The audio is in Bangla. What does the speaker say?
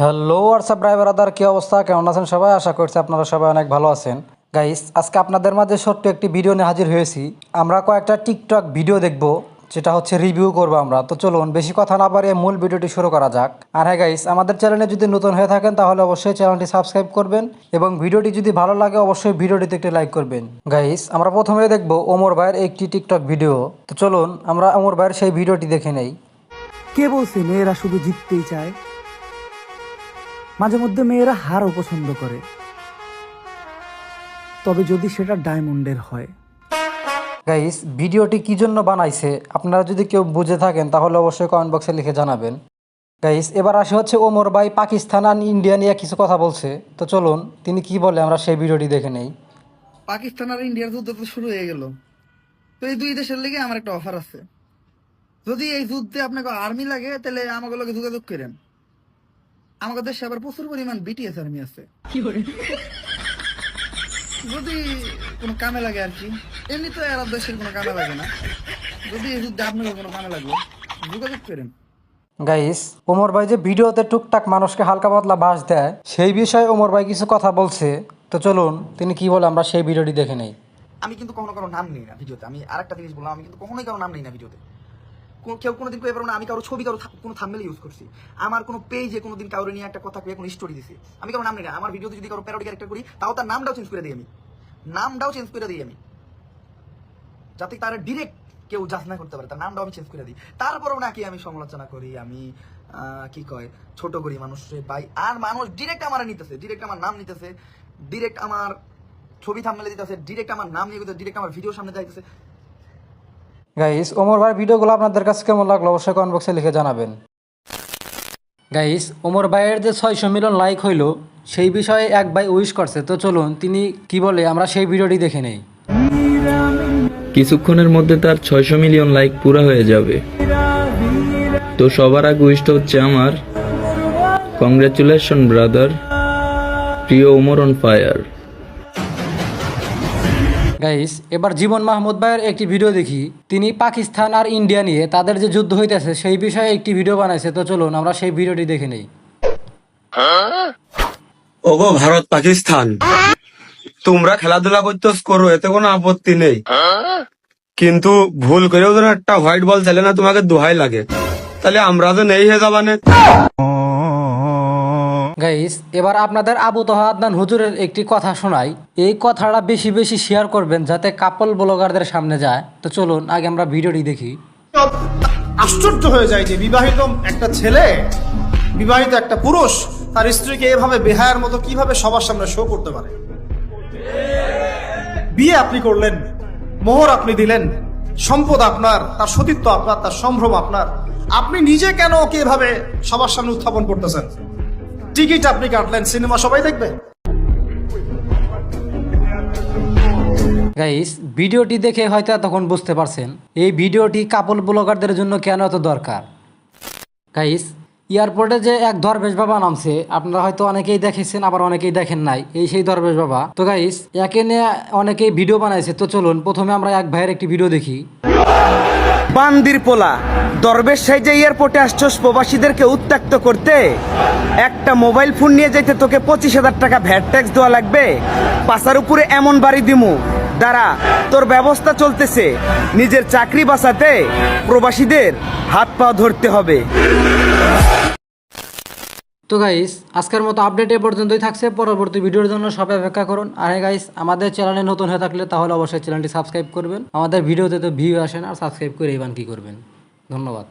হ্যালো হোয়াটসঅ্যাপ ড্রাইভার আদার কী অবস্থা? কেমন আছেন সবাই? আশা করছি আপনারা সবাই অনেক ভালো আছেন। গাইস আজকে আপনাদের মাঝে ছোট্ট একটি ভিডিও নিয়ে হাজির হয়েছি। আমরা কয়েকটা টিকটক ভিডিও দেখব, যেটা হচ্ছে রিভিউ করব আমরা। তো চলুন, বেশি কথা না বাড়িয়ে মূল ভিডিওটি শুরু করা যাক। আর হ্যাঁ গাইস আমাদের চ্যানেলে যদি নতুন হয়ে থাকেন, তাহলে অবশ্যই চ্যানেলটি সাবস্ক্রাইব করবেন এবং ভিডিওটি যদি ভালো লাগে, অবশ্যই ভিডিওটিতে একটি লাইক করবেন। গাইস আমরা প্রথমে দেখব ওমর ভাইয়ের একটি টিকটক ভিডিও তো চলুন, আমরা ওমর ভাইয়ের সেই ভিডিওটি দেখে নেই। কে বলছে মেয়েরা শুধু জিততেই চায়? মাঝে মধ্যে মেয়েরা হারও পছন্দ করে। তবে যদি সেটা ডায়মন্ডের হয়। গাইস ভিডিওটি কি জন্য বানাইছে? আপনারা যদি কেউ বুঝে থাকেন তাহলে অবশ্যই কমেন্ট বক্সে লিখে জানাবেন। গাইস এবার আসে হচ্ছে ওমর ভাই পাকিস্তান আর ইন্ডিয়া নিয়ে কিছু কথা বলছে। তো চলুন তিনি কি বলে আমরা সেই ভিডিওটি দেখে নেই। পাকিস্তান আর ইন্ডিয়ার যুদ্ধ তো শুরু হয়ে গেল। তো এই দুই দেশের লেগে আমার একটা অফার আছে। যদি এই যুদ্ধে আপনাকে আর্মি লাগে তাহলে আমাকে লগে যোগাযোগ করেন। আমাদের দেশে আবার প্রচুর পরিমাণ বিটিএস আর্মি আছে। যদি কোনো কামে লাগে আর কি এমনি তো আরব দেশের কোনো কামে লাগে না। যদি যুদ্ধে আপনাকে কোনো কামে লাগল যোগাযোগ করেন। গাইস ওমর ভাই যে ভিডিওতে টুকটাক মানুষকে হালকা পাতলা বাস দেয় সেই বিষয়ে ওমর ভাই কিছু কথা বলছে। তো চলুন তিনি কি বলে আমরা সেই ভিডিওটি দেখে নেই। আমি কিন্তু কখনো কারও নাম নেই না ভিডিওতে। আমি আরেকটা জিনিস বললাম আমি কিন্তু কখনোই কারও নাম নেই না ভিডিওতে। কোন- কেউ কোনোদিন কয়ে পারব না, আমি কারও ছবি, কারও কোনো থাম্বেল ইউজ করছি। আমার কোনো পেজে কোনোদিন কারও নিয়ে একটা কথা কয়ে কোনো স্টোরি দিছি। আমি কারও নাম নেই আমার ভিডিওতে যদি কারও প্যারোডি ক্যারেক্টার করি, তাও তার নামটাও চেঞ্জ করে দিই আমি। নামটাও চেঞ্জ করে দিই আমি। যাতে তারা ডিরেক্ট কেউ জাজ না করতে পারে, তার নামটাও আমি চেঞ্জ করে দিই। তারপরেও নাকি আমি সমালোচনা করি, আমি কি কয়, ছোট করি মানুষের ভাই। আর মানুষ ডিরেক্ট আমার নিতেছে ডিরেক্ট আমার নাম নিতেছে ডিরেক্ট আমার ছবি থামলে দিতেছে ডিরেক্ট আমার নাম নিয়ে ডিরেক্ট আমার ভিডিও সামনে যাইতেছে। গাইস ওমর ভাইয়ের ভিডিওগুলো আপনাদের কাছে কেমন লাগল অবশ্যই কমেন্ট বক্সে লিখে জানাবেন। গাইস ওমর ভাইয়ের যে ছয়শো মিলিয়ন লাইক হইল সেই বিষয়ে এক ভাই উইশ করছে। তো চলুন তিনি কি বলে আমরা সেই ভিডিওটি দেখে নেই। কিছুক্ষণের মধ্যে তার ছয়শো মিলিয়ন লাইক পুরা হয়ে যাবে। তো সবার আগে উইশটা হচ্ছে আমার। কংগ্রেচুলেশন ব্রাদার প্রিয় ওমর অন ফায়ার গাইস এবার জীবন মাহমুদ ভাইয়ের একটি ভিডিও দেখি। তিনি পাকিস্তান আর ইন্ডিয়া নিয়ে তাদের যে যুদ্ধ হইতেছে সেই বিষয়ে একটি ভিডিও বানাইছে। তো চলুন আমরা সেই ভিডিওটি দেখে নেই। ওগো ভারত পাকিস্তান। তোমরা খেলাধুলা করতে করো এতে কোনো আপত্তি নেই। কিন্তু ভুল করেও যেন একটা হোয়াইট বল চাইলে না তোমাকে দোহাই লাগে। তাহলে আমরা তো নেই হয়ে। যাবানে গাইস, এবার আপনাদের আবু তহাদান হুজুরের একটি কথা শোনাই। এই কথাটা বেশি বেশি শেয়ার করবেন যাতে কাপল ব্লগারদের সামনে যায়। তো চলুন, আগে আমরা ভিডিওটি দেখি। আশ্চর্য হয়ে যায় যে বিবাহিত একটা ছেলে, বিবাহিত একটা পুরুষ, তার স্ত্রীকে এভাবে বেহায়ার মতো কীভাবে সবার সামনে শো করতে পারে? বিয়ে আপনি করলেন, মোহর আপনি দিলেন, সম্পদ আপনার, তার সতীত্ব আপনার, তার সম্ভ্রম আপনার। আপনি নিজে কেন ওকে এভাবে সবার সামনে উত্থাপন করতেছেন? টিকিট আপনি কাটলেন, সিনেমা সবাই দেখবে। গাইস ভিডিওটি দেখে হয়তো তখন বুঝতে পারছেন, এই ভিডিওটি কাপল ব্লগারদের জন্য কেন এত দরকার? গাইস এয়ারপোর্টে যে এক দরবেশ বাবা নামছে, আপনারা হয়তো অনেকেই দেখেছেন, আবার অনেকেই দেখেন নাই, এই সেই দরবেশ বাবা। তো গাইস একে নিয়ে অনেকেই ভিডিও বানাইছে, তো চলুন, প্রথমে আমরা এক ভাইয়ের একটি ভিডিও দেখি। বান্দির পোলা, দরবেশ সাইজে এয়ারপোর্টে আসছস প্রবাসীদেরকে উত্ত্যক্ত করতে। একটা মোবাইল ফোন নিয়ে যাইতে তোকে পঁচিশ হাজার টাকা ভ্যাট ট্যাক্স দেওয়া লাগবে। পাশার উপরে এমন বাড়ি দিমু। দ্বারা তোর ব্যবস্থা চলতেছে। নিজের চাকরি বাঁচাতে প্রবাসীদের হাত পা ধরতে হবে। তো গাইস আজকের মতো আপডেট এ পর্যন্তই থাকছে। পরবর্তী ভিডিওর জন্য সবাই অপেক্ষা করুন। আর গাইস আমাদের চ্যানেলে নতুন হয়ে থাকলে তাহলে অবশ্যই চ্যানেলটি সাবস্ক্রাইব করবেন। আমাদের ভিডিওতে তো ভিউ আসেন আর সাবস্ক্রাইব করে এবার কি করবেন? ধন্যবাদ।